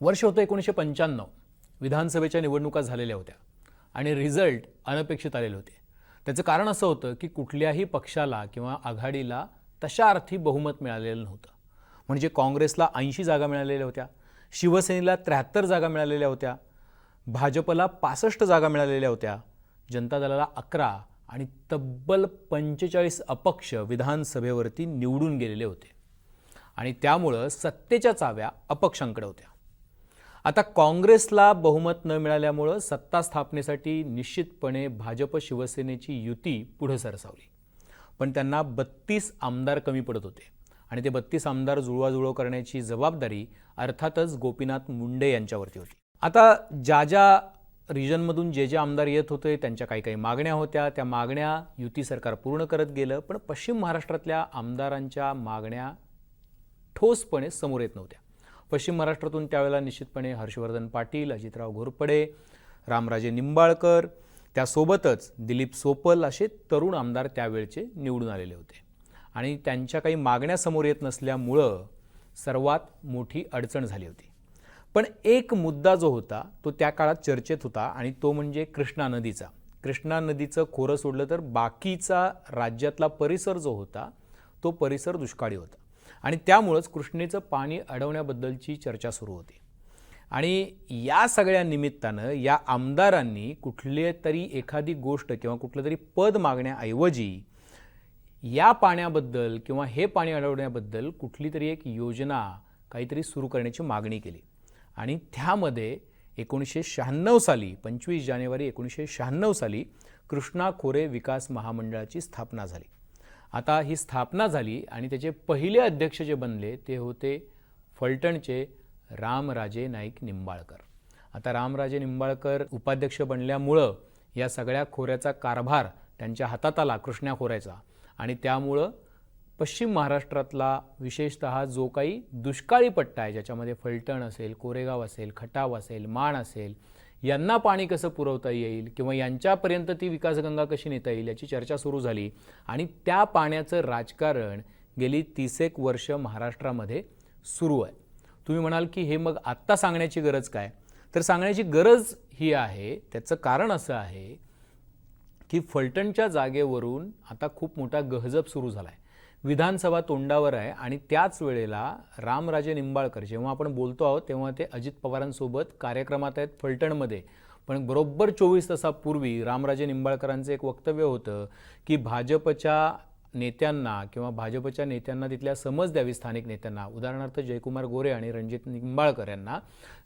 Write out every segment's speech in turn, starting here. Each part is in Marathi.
वर्ष होतं एकोणीसशे पंच्याण्णव. विधानसभेच्या निवडणुका झालेल्या होत्या आणि रिझल्ट अनपेक्षित आलेले होते. त्याचं कारण असं होतं की कुठल्याही पक्षाला किंवा आघाडीला तशा अर्थी बहुमत मिळालेलं नव्हतं. म्हणजे काँग्रेसला ऐंशी जागा मिळालेल्या होत्या शिवसेनेला त्र्याहत्तर जागा मिळालेल्या होत्या भाजपला पासष्ट जागा मिळालेल्या होत्या जनता दलाला अकरा आणि तब्बल पंचेचाळीस अपक्ष विधानसभेवरती निवडून गेलेले होते. आणि त्यामुळं सत्तेच्या चाव्या अपक्षांकडे होत्या. आता काँग्रेसला बहुमत न मिळाल्यामुळं सत्ता स्थापनेसाठी निश्चितपणे भाजप शिवसेनेची युती पुढे सरसावली. पण त्यांना बत्तीस आमदार कमी पडत होते. आणि ते बत्तीस आमदार जुळवाजुळव करण्याची जबाबदारी अर्थातच गोपीनाथ मुंडे यांच्यावरती होती. आता ज्या ज्या रिजनमधून जे जे आमदार येत होते त्यांच्या काही काही मागण्या होत्या. त्या मागण्या युती सरकार पूर्ण करत गेलं पण पश्चिम महाराष्ट्रातल्या आमदारांच्या मागण्या ठोसपणे समोर येत नव्हत्या. पश्चिम महाराष्ट्रातून त्यावेळेला निश्चितपणे हर्षवर्धन पाटील अजितराव घोरपडे रामराजे निंबाळकर त्यासोबतच दिलीप सोपल असे तरुण आमदार त्यावेळचे निवडून आलेले होते. आणि त्यांच्या काही मागण्या समोर येत नसल्यामुळं सर्वात मोठी अडचण झाली होती. पण एक मुद्दा जो होता तो त्या काळात चर्चेत होता आणि तो म्हणजे कृष्णा नदीचा. कृष्णा नदीचं खोरं सोडलं तर बाकीचा राज्यातला परिसर जो होता तो परिसर दुष्काळी होता. आणि त्यामुळंच कृष्णेचं पाणी अडवण्याबद्दलची चर्चा सुरू होती. आणि या सगळ्या निमित्तानं या आमदारांनी कुठली तरी एखादी गोष्ट किंवा कुठलं तरी पद मागण्याऐवजी या पाण्याबद्दल किंवा हे पाणी अडवण्याबद्दल कुठली तरी एक योजना काहीतरी सुरू करण्याची मागणी केली. आणि त्यामध्ये एकोणीसशे शहाण्णव साली पंचवीस जानेवारी एकोणीसशे शहाण्णव साली कृष्णा खोरे विकास महामंडळाची स्थापना झाली. आता ही स्थापना झाली आणि त्याचे पहिले अध्यक्ष जे बनले ते होते फलटणचे रामराजे नाईक निंबाळकर. आता रामराजे निंबाळकर उपाध्यक्ष बनल्यामुळं या सगळ्या खोऱ्याचा कारभार त्यांच्या हातात आला कृष्णा खोऱ्याचा. आणि त्यामुळं पश्चिम महाराष्ट्रातला विशेषतः जो काही दुष्काळी पट्टा आहे ज्याच्यामध्ये फलटण असेल कोरेगाव असेल खटाव असेल माण असेल यांना पाणी कसं पुरवता येईल किंवा यांच्यापर्यंत ती विकासगंगा कशी नेता येईल याची चर्चा सुरू झाली. आणि त्या पाण्याचं राजकारण गेली तीसेक वर्ष महाराष्ट्रामध्ये सुरू आहे. तुम्ही म्हणाल की हे मग आत्ता सांगण्याची गरज काय? तर सांगण्याची गरज ही आहे त्याचं कारण असं आहे की फलटणच्या जागेवरून आता खूप मोठा गहजब सुरू झाला आहे विधानसभा तोंडावर आहे आणि त्याच वेळेला रामराजे निंबाळकर जेव्हा आपण बोलतो आहोत तेव्हा ते अजित पवारांसोबत कार्यक्रमात आहेत फलटणमध्ये. पण बरोबर चोवीस तासापूर्वी रामराजे निंबाळकरांचं एक वक्तव्य होतं की भाजपच्या नेत्यांना किंवा भाजपच्या नेत्यांना तिथल्या समज द्यावी स्थानिक नेत्यांना उदाहरणार्थ जयकुमार गोरे आणि रणजित निंबाळकर यांना.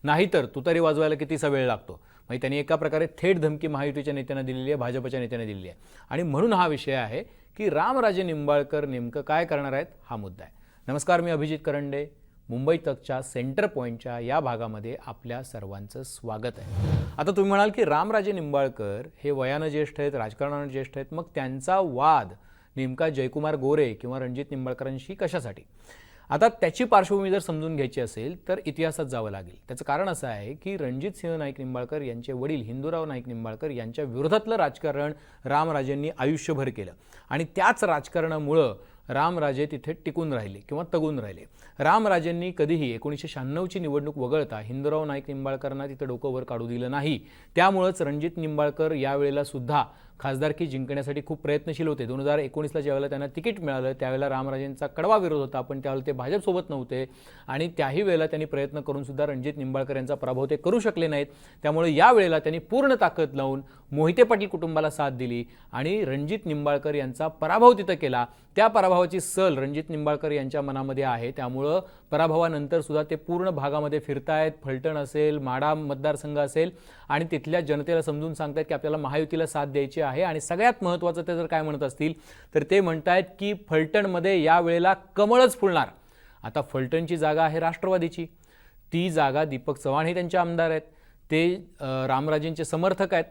नाहीतर तुतारी वाजवायला कितीसा वेळ लागतो? म्हणजे त्यांनी एका प्रकारे थेट धमकी महायुतीच्या नेत्यांना दिलेली आहे भाजपच्या नेत्यांना दिलेली आहे. आणि म्हणून हा विषय आहे की रामराजे निंबाळकर नेमकं काय करणार आहेत हा मुद्दा आहे. नमस्कार मी अभिजित करंडे. मुंबई तकच्या सेंटर पॉईंटच्या या भागामध्ये आपल्या सर्वांचं स्वागत आहे. आता तुम्ही म्हणाल की रामराजे निंबाळकर हे वयानं ज्येष्ठ आहेत राजकारणानं ज्येष्ठ आहेत मग त्यांचा वाद नेमका जयकुमार गोरे किंवा रणजित निंबाळकरांशी कशासाठी? आता त्याची पार्श्वभूमी जर समजून घ्यायची असेल तर इतिहासात जावं लागेल. त्याचं कारण असं आहे की रणजित सिंह नाईक निंबाळकर यांचे वडील हिंदूराव नाईक निंबाळकर यांच्या विरोधातलं राजकारण रामराजेंनी आयुष्यभर केलं. आणि त्याच राजकारणामुळं रामराजे तिथे टिकून राहिले किंवा तगून राहिले. रामराजेंनी कधीही एकोणीसशे शहाण्णवची निवडणूक वगळता हिंदूराव नाईक निंबाळकरांना तिथं डोकं वर काढू दिलं नाही. त्यामुळंच रणजित निंबाळकर यावेळेला सुद्धा खासदारकी जिंकण्यासाठी खूप प्रयत्नशील होते. दोन हजार एकोणीसला ज्यावेळेला त्यांना तिकीट मिळालं त्यावेळेला रामराजेंचा कडवा विरोध होता. पण त्यावेळेला ते भाजपसोबत नव्हते. आणि त्याही वेळेला त्यांनी प्रयत्न करूनसुद्धा रणजित निंबाळकर यांचा पराभव ते करू शकले नाहीत. त्यामुळे यावेळेला त्यांनी पूर्ण ताकद लावून मोहिते पाटील कुटुंबाला साथ दिली आणि रणजित निंबाळकर यांचा पराभव तिथं केला. त्या पराभवाची सल रणजित निंबाळकर यांच्या मनामध्ये आहे. त्यामुळं पराभवानंतर सुद्धा ते पूर्ण भागामध्ये फिरतायत. फलटण असेल माडा मतदारसंघ असेल आणि तिथल्या जनतेला समजून सांगतायत की आपल्याला महायुतीला साथ द्यायची आहे आणि सगळ्यात महत्त्वाचं ते जर काय म्हणत असतील तर ते म्हणतायत की फलटणमध्ये यावेळेला कमळच फुलणार. आता फलटणची जागा आहे राष्ट्रवादीची. ती जागा दीपक चव्हाण हे त्यांचे आमदार आहेत. ते रामराजेंचे समर्थक आहेत.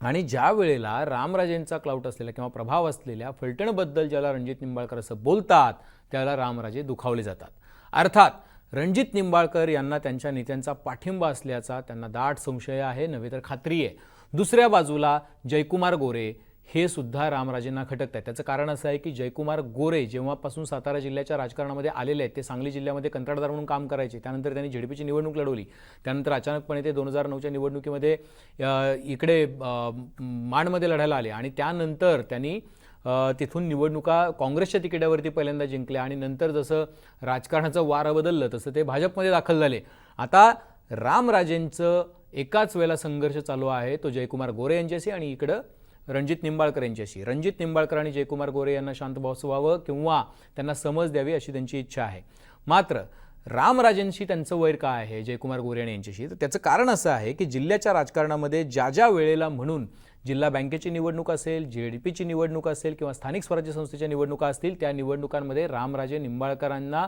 आणि ज्या वेळेला रामराजेंचा क्लाउट असलेला किंवा प्रभाव असलेल्या फलटणबद्दल ज्याला रणजित निंबाळकर असं बोलतात त्याला रामराजे दुखावले जातात. अर्थात रणजित निंबाळकर यांना त्यांच्या नेत्यांचा पाठिंबा असल्याचा त्यांना दाट संशय आहे नव्हे तर खात्री आहे. दुसऱ्या बाजूला जयकुमार गोरे हे सुद्धा रामराजेंना खटकत आहे त्याचं कारण असं आहे की जयकुमार गोरे जेव्हापासून सातारा जिल्ह्याच्या राजकारणामध्ये आलेले आहेत ते सांगली जिल्ह्यामध्ये कंत्राटदार म्हणून काम करायचे. त्यानंतर त्यांनी झेडपीची निवडणूक लढवली. त्यानंतर अचानकपणे ते दोन हजार नऊच्या निवडणुकीमध्ये इकडे माणमध्ये लढायला आले. आणि त्यानंतर त्यांनी तिथून निवडणुका काँग्रेसच्या तिकिटावरती पहिल्यांदा जिंकल्या. आणि नंतर जसं राजकारणाचं वारं बदललं तसं ते भाजपमध्ये दाखल झाले. आता रामराजेंचं एकाच वेळेला संघर्ष चालू आहे तो जयकुमार गोरे यांच्याशी आणि इकडं रणजित निंबाळकर यांच्याशी. रणजित निंबाळकर आणि जयकुमार गोरे यांना शांत बसवावं किंवा त्यांना समज द्यावी अशी त्यांची इच्छा आहे. मात्र रामराजेंशी त्यांचं वैर काय आहे जयकुमार गोरे आणि यांच्याशी? तर त्याचं कारण असं आहे की जिल्ह्याच्या राजकारणामध्ये ज्या ज्या वेळेला म्हणून जिल्हा बँकेची निवडणूक असेल जे डी पीची निवडणूक असेल किंवा स्थानिक स्वराज्य संस्थेच्या निवडणुका असतील त्या निवडणुकांमध्ये रामराजे निंबाळकरांना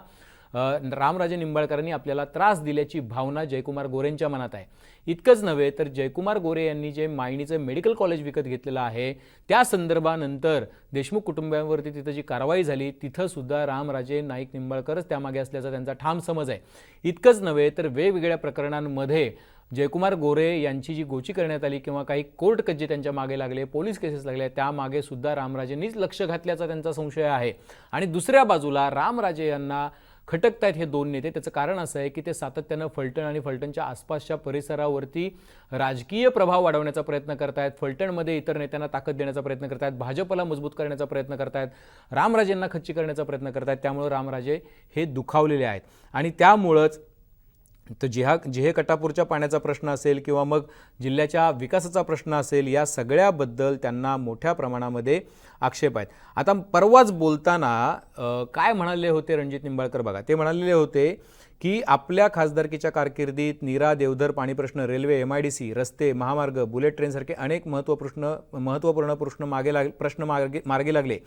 रामराजे निंबाळकरांनी आपल्याला त्रास दिल्याची भावना जयकुमार गोरेंच्या मनात आहे. इतकंच नव्हे तर जयकुमार गोरे यांनी जे मायणीचं मेडिकल कॉलेज विकत घेतलेलं आहे त्या संदर्भानंतर देशमुख कुटुंबियांवरती तिथं जी कारवाई झाली तिथंसुद्धा रामराजे नाईक निंबाळकरच त्यामागे असल्याचा त्यांचा ठाम समज आहे. इतकंच नव्हे तर वेगवेगळ्या प्रकरणांमध्ये जयकुमार गोरे यांची जी गोची करण्यात आली किंवा काही कोर्ट कज्जे त्यांच्या मागे लागले पोलीस केसेस लागले त्यामागे सुद्धा रामराजेंनीच लक्ष घातल्याचा त्यांचा संशय आहे. आणि दुसऱ्या बाजूला रामराजे यांना खटकत आहेत हे दोन नेते. त्याचं कारण असं आहे की ते सातत्यानं फलटण आणि फलटणच्या आसपासच्या परिसरावरती राजकीय प्रभाव वाढवण्याचा प्रयत्न करतायत. फलटणमध्ये इतर नेत्यांना ताकद देण्याचा प्रयत्न करतायत. भाजपला मजबूत करण्याचा प्रयत्न करतायत. रामराजेंना खच्ची करण्याचा प्रयत्न करतायत. त्यामुळं रामराजे हे दुखावलेले आहेत. आणि त्यामुळंच तर जिहा जिहे कटापूरच्या पाण्याचा प्रश्न असेल किंवा मग जिल्ह्याच्या विकासाचा प्रश्न असेल या सगळ्याबद्दल त्यांना मोठ्या प्रमाणामध्ये आक्षेप आहेत. आता परवाच बोलताना काय म्हणाले होते रणजित निंबाळकर बघा ते म्हणालेले होते की आपल्या खासदारकीच्या कारकिर्दीत नीरा देवधर पाणी प्रश्न railway M I D C रस्ते महामार्ग बुलेट ट्रेनसारखे अनेक महत्त्व प्रश्न महत्त्वपूर्ण प्रश्न मागे लाग प्रश्न मार्गे मार्गी लागले.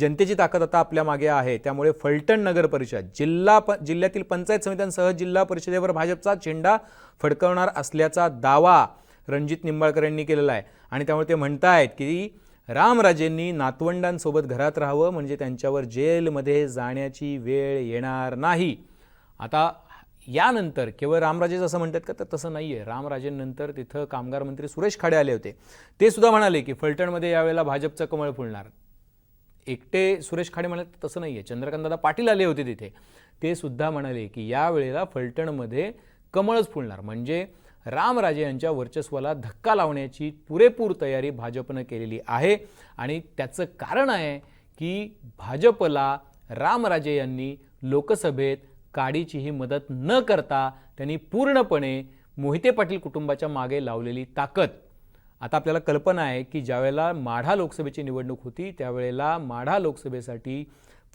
जनतेची ताकद आता आपल्या मागे आहे. त्यामुळे फलटण नगर परिषद जिल्हा प जिल्ह्यातील पंचायत समित्यांसह जिल्हा परिषदेवर भाजपचा झेंडा फडकवणार असल्याचा दावा रणजित निंबाळकर यांनी केलेला आहे. आणि त्यामुळे ते म्हणतायत की रामराजेंनी नातवंडांसोबत घरात राहावं म्हणजे त्यांच्यावर जेलमध्ये जाण्याची वेळ येणार नाही. आता यानंतर केवळ रामराजेच असं म्हणतात का? तर तसं नाही आहे रामराजेंनंतर तिथं कामगार मंत्री सुरेश खाडे आले होते. ते सुद्धा म्हणाले की फलटणमध्ये यावेळेला भाजपचं कमळ फुलणार. एकटे सुरेश खाडे म्हणाले तसं नाही आहे चंद्रकांतदादा पाटील आले होते तिथे. ते सुद्धा म्हणाले की यावेळेला फलटणमध्ये कमळच फुलणार. म्हणजे रामराजे यांच्या वर्चस्वाला धक्का लावण्याची पुरेपूर तयारी भाजपनं केलेली आहे. आणि त्याचं कारण आहे की भाजपला रामराजे यांनी लोकसभेत काडीचीही मदत न करता त्यांनी पूर्णपणे मोहिते पाटील कुटुंबाच्या मागे लावलेली ताकद. आता आपल्याला कल्पना आहे की ज्यावेळेला माढा लोकसभेची निवडणूक होती त्यावेळेला माढा लोकसभेसाठी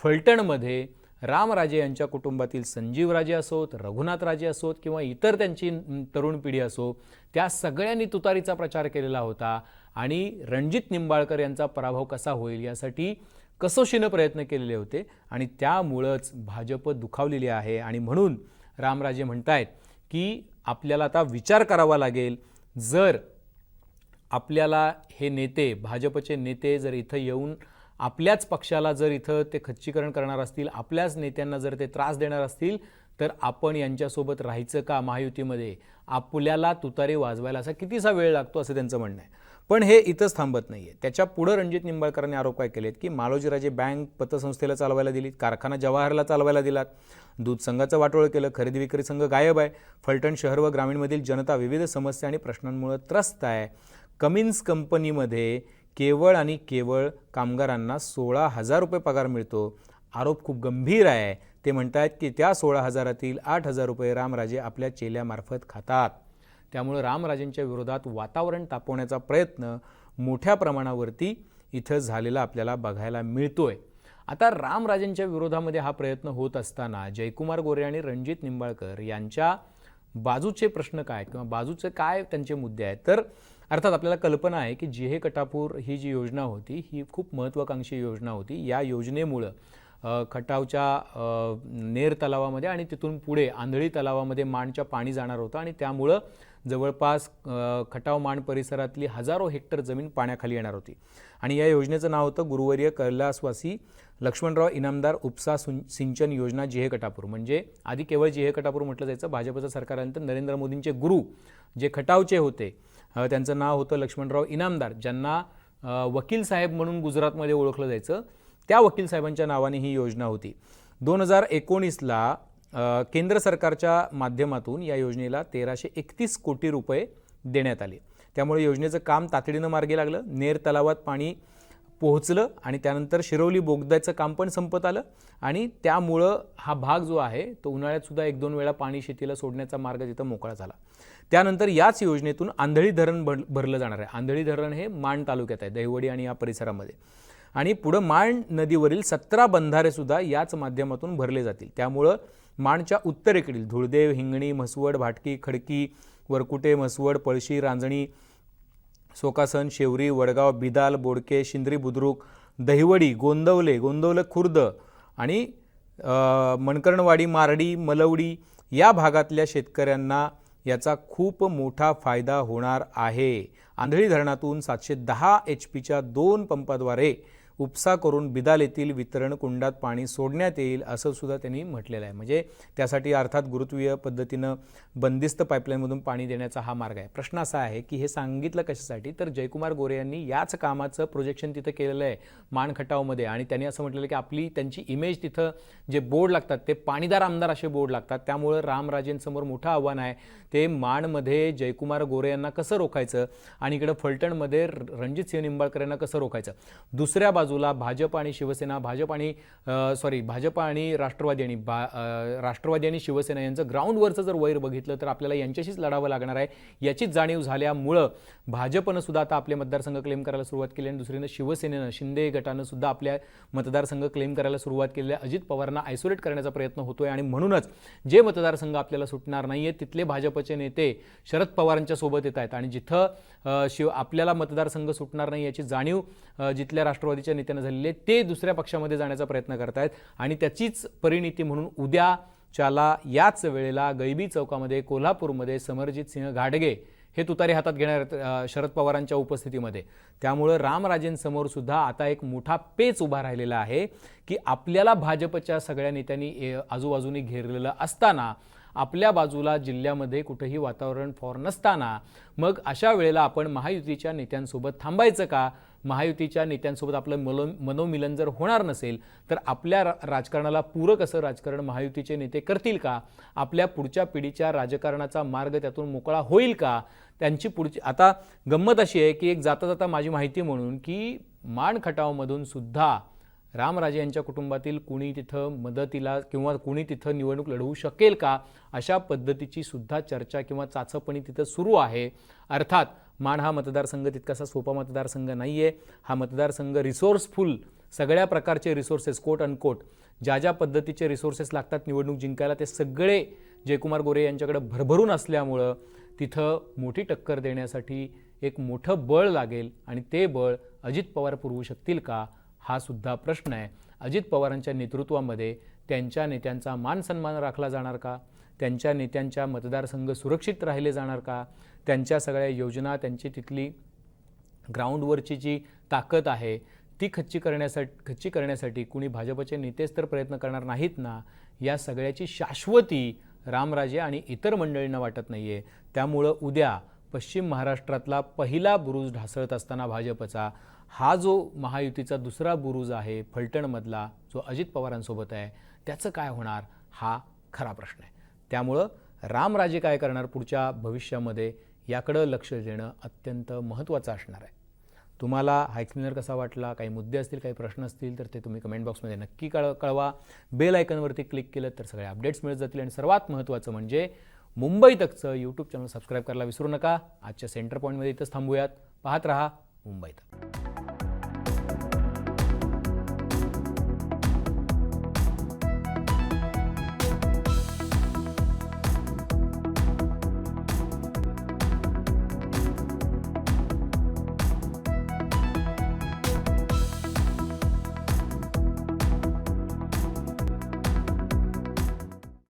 फलटणमध्ये रामराजे यांच्या कुटुंबातील संजीवराजे असोत रघुनाथराजे असोत किंवा इतर त्यांची तरुण पिढी असो त्या सगळ्यांनी तुतारीचा प्रचार केलेला होता. आणि रणजित निंबाळकर यांचा पराभव कसा होईल यासाठी कसोशीनं प्रयत्न केलेले होते आणि त्यामुळंच भाजप दुखावलेली आहे. आणि म्हणून रामराजे म्हणतायत की आपल्याला आता विचार करावा लागेल. जर आपल्याला हे नेते भाजपचे नेते जर इथं येऊन आपल्याच पक्षाला जर इथं ते खच्चीकरण करणार असतील आपल्याच नेत्यांना जर ते त्रास देणार असतील तर आपण यांच्यासोबत राहायचं का महायुतीमध्ये? आपल्याला तुतारे वाजवायला असा कितीसा वेळ लागतो असं त्यांचं म्हणणं आहे. पण हे इथंच थांबत नाही आहे त्याच्या पुढं रणजित निंबाळकरांनी आरोप काय केलेत की मालोजीराजे बँक पतसंस्थेला चालवायला दिलीत कारखाना जवाहरला चालवायला दिलात. दूध संघाचं वाटोळं केलं खरेदी विक्री संघ गायब आहे. फलटण शहर व ग्रामीणमधील जनता विविध समस्या आणि प्रश्नांमुळे त्रस्त आहे. कमिन्स कंपनीमध्ये केवळ आणि केवळ कामगारांना सोळा हजार रुपये पगार मिळतो. आरोप खूप गंभीर आहे. ते म्हणतात की त्या सोळा हजारातील आठ हजार रुपये रामराजे आपल्या चेल्यामार्फत खातात. त्यामुळं रामराजेंच्या विरोधात वातावरण तापवण्याचा प्रयत्न मोठ्या प्रमाणावरती इथं झालेला आपल्याला बघायला मिळतोय. आता रामराजेंच्या विरोधामध्ये हा प्रयत्न होत असताना जयकुमार गोरे आणि रणजित निंबाळकर यांच्या बाजूचे प्रश्न काय किंवा बाजूचे काय त्यांचे मुद्दे आहेत? तर अर्थात आपल्याला कल्पना आहे की जिहे कटापूर ही जी योजना होती ही खूप महत्त्वाकांक्षी योजना होती. या योजनेमुळं खटावच्या नेर तलावामध्ये आणि तिथून पुढे आंधळी तलावामध्ये माणच्या पाणी जाणार होतं आणि त्यामुळं जवळपास खटाव माण परिसरातली हजारो हेक्टर जमीन पाण्याखाली येणार होती. आणि या योजनेचं नाव होतं गुरुवर्य कैलासवासी लक्ष्मणराव इनामदार उपसा सिंचन योजना जिहे कटापूर म्हणजे आधी केवळ जिहे कटापूर म्हटलं जायचं भाजपचं सरकारनंतर नरेंद्र मोदींचे गुरु जे खटावचे होते त्यांचं नाव होतं लक्ष्मणराव इनामदार ज्यांना वकील साहेब म्हणून गुजरातमध्ये ओळखलं जायचं. त्या वकील साहेबांच्या नावाने ही योजना होती. दोन हजार एकोणीसला केंद्र सरकारच्या माध्यमातून या योजनेला तेराशे एकतीस कोटी रुपये देण्यात आले. त्यामुळे योजनेचं काम तातडीनं मार्गी लागलं नेर तलावात पाणी पोहोचलं आणि त्यानंतर शिरवली बोगद्याचं काम पण संपत आलं आणि त्यामुळं हा भाग जो आहे तो उन्हाळ्यातसुद्धा एक दोन वेळा पाणी शेतीला सोडण्याचा मार्ग तिथं मोकळा झाला. त्यानंतर याच योजनेतून आंधळी धरण भर भरलं जाणार आहे. आंधळी धरण हे माण तालुक्यात आहे दहिवडी आणि या परिसरामध्ये. आणि पुढं माण नदीवरील सतरा बंधारेसुद्धा याच माध्यमातून भरले जातील. त्यामुळं माणच्या उत्तरेकडील धुळदेव हिंगणी म्हसवड भाटकी खडकी वरकुटे म्हसवड पळशी रांजणी सोकासन शेवरी वडगाव बिदाल बोडके शिंद्री बुद्रुक दहिवडी गोंदवले गोंदवले खुर्द आणि मणकर्णवाडी मारडी मलवडी या भागातल्या शेतकऱ्यांना याचा खूप मोठा फायदा होणार आहे. आंधळी धरणातून सातशे दहा एच पीच्या दोन पंपाद्वारे उपसा करून बिदाल येथील वितरण कुंडात पाणी सोडण्यात येईल असं सुद्धा त्यांनी म्हटलेलं आहे. म्हणजे त्यासाठी अर्थात गुरुत्वीय पद्धतीनं बंदिस्त पाईपलाईनमधून पाणी देण्याचा हा मार्ग आहे. प्रश्न असा आहे की हे सांगितलं कशासाठी? तर जयकुमार गोरे यांनी याच कामाचं प्रोजेक्शन तिथं केलेलं आहे मान खटावमध्ये आणि त्यांनी असं म्हटलेलं की आपली त्यांची इमेज तिथं जे बोर्ड लागतात ते पाणीदार आमदार असे बोर्ड लागतात. त्यामुळं रामराजेंसमोर मोठं आव्हान आहे. ते माणमध्ये जयकुमार गोरे यांना कसं रोखायचं? आणि इकडं फलटणमध्ये र- रणजितसिंह निंबाळकर यांना कसं रोखायचं? दुसऱ्या बाजूला भाजप आणि शिवसेना भाजप आणि सॉरी भाजप आणि राष्ट्रवादी आणि बा राष्ट्रवादी आणि शिवसेना यांचं ग्राउंडवरचं जर वैर बघितलं तर आपल्याला यांच्याशीच लढावं लागणार आहे. याचीच जाणीव झाल्यामुळं भाजपनं सुद्धा आता आपले मतदारसंघ क्लेम करायला सुरुवात केली आणि दुसरीनं शिवसेनेनं शिंदे गटानं सुद्धा आपल्या मतदारसंघ क्लेम करायला सुरुवात केलेल्या अजित पवारांना आयसोलेट करण्याचा प्रयत्न होतोय आणि म्हणूनच जे मतदारसंघ आपल्याला सुटणार नाहीये तिथले भाजपचे नेते शरद पवारांच्या सोबत येत आहेत. आणि जिथं शिव आपल्याला मतदारसंघ सुटणार नाही याची जाणीव जिथल्या राष्ट्रवादीच्या पक्षाच्या नेत्यानं झालेले ते दुसऱ्या पक्षामध्ये जाण्याचा प्रयत्न करतायत. आणि त्याचीच परिणिती म्हणून उद्या च्याला याच वेळेला गैबी चौकामध्ये कोल्हापूरमध्ये समरजित सिंह घाडगे हे तुतारी हातात घेणार आहेत, शरद पवारांच्या उपस्थितीमध्ये. त्यामुळं रामराजेंसमोर सुद्धा आता एक मोठा पेच उभा राहिलेला आहे की आपल्याला भाजपच्या सगळ्या नेत्यांनी आजूबाजूनी घेरलेलं असताना आपल्या बाजूला जिल्ह्यामध्ये कुठंही वातावरण फॉर नसताना मग अशा वेळेला आपण महायुतीच्या नेत्यांसोबत थांबायचं का? महायुतीच्या नेत्यांसोबत आपलं मलो मनोमिलन जर होणार नसेल तर आपल्या रा राजकारणाला पूरक असं राजकारण महायुतीचे नेते करतील का? आपल्या पुढच्या पिढीच्या राजकारणाचा मार्ग त्यातून मोकळा होईल का? त्यांची पुढची आता गंमत अशी आहे की एक जाता जाता माझी माहिती म्हणून की मान खटावमधून सुद्धा रामराजे यांच्या कुटुंबातील कुणी तिथं मदतीला किंवा कुणी तिथं निवडणूक लढवू शकेल का? अशा पद्धतीची सुद्धा चर्चा किंवा चाचपणी तिथं सुरू आहे. अर्थात मान हा मतदारसंघ तितकासा सोपा मतदारसंघ नाही आहे हा मतदारसंघ रिसोर्सफुल सगळ्या प्रकारचे रिसोर्सेस कोट अनकोट ज्या ज्या पद्धतीचे रिसोर्सेस लागतात निवडणूक जिंकायला ते सगळे जयकुमार गोरे यांच्याकडे भरभरून असल्यामुळं तिथं मोठी टक्कर देण्यासाठी एक मोठं बळ लागेल आणि ते बळ अजित पवार पुरवू शकतील का? हा सुद्धा प्रश्न आहे. अजित पवारांच्या नेतृत्वामध्ये त्यांच्या नेत्यांचा मान सन्मान राखला जाणार का? त्यांच्या नेत्यांच्या मतदारसंघ सुरक्षित राहिले जाणार का? त्यांच्या सगळ्या योजना त्यांची तिथली ग्राउंडवरची जी ताकद आहे ती खच्ची करण्यासाठी खच्ची करण्यासाठी कुणी भाजपचे नेतेच तर प्रयत्न करणार नाहीत ना या सगळ्याची शाश्वती रामराजे आणि इतर मंडळींना वाटत नाही आहे त्यामुळं उद्या पश्चिम महाराष्ट्रातला पहिला बुरुज ढासळत असताना भाजपचा हा जो महायुतीचा दुसरा बुरुज आहे फलटणमधला जो अजित पवारांसोबत आहे त्याचं काय होणार? हा खरा प्रश्न आहे. त्यामुळं रामराजे काय करणार पुढच्या भविष्यामध्ये? याकडं लक्ष देणं अत्यंत महत्त्वाचं असणार आहे. तुम्हाला हा एक्सप्लेनर कसा वाटला? काही मुद्दे असतील काही प्रश्न असतील तर ते तुम्ही कमेंट बॉक्समध्ये नक्की कळ कळवा. बेल आयकनवरती क्लिक केलं तर सगळे अपडेट्स मिळत जातील. आणि सर्वात महत्त्वाचं म्हणजे मुंबई तकचं यूट्यूब चॅनल सबस्क्राईब करायला विसरू नका. आजच्या सेंटर पॉईंटमध्ये इथंच थांबूयात. पाहत रहा मुंबई तक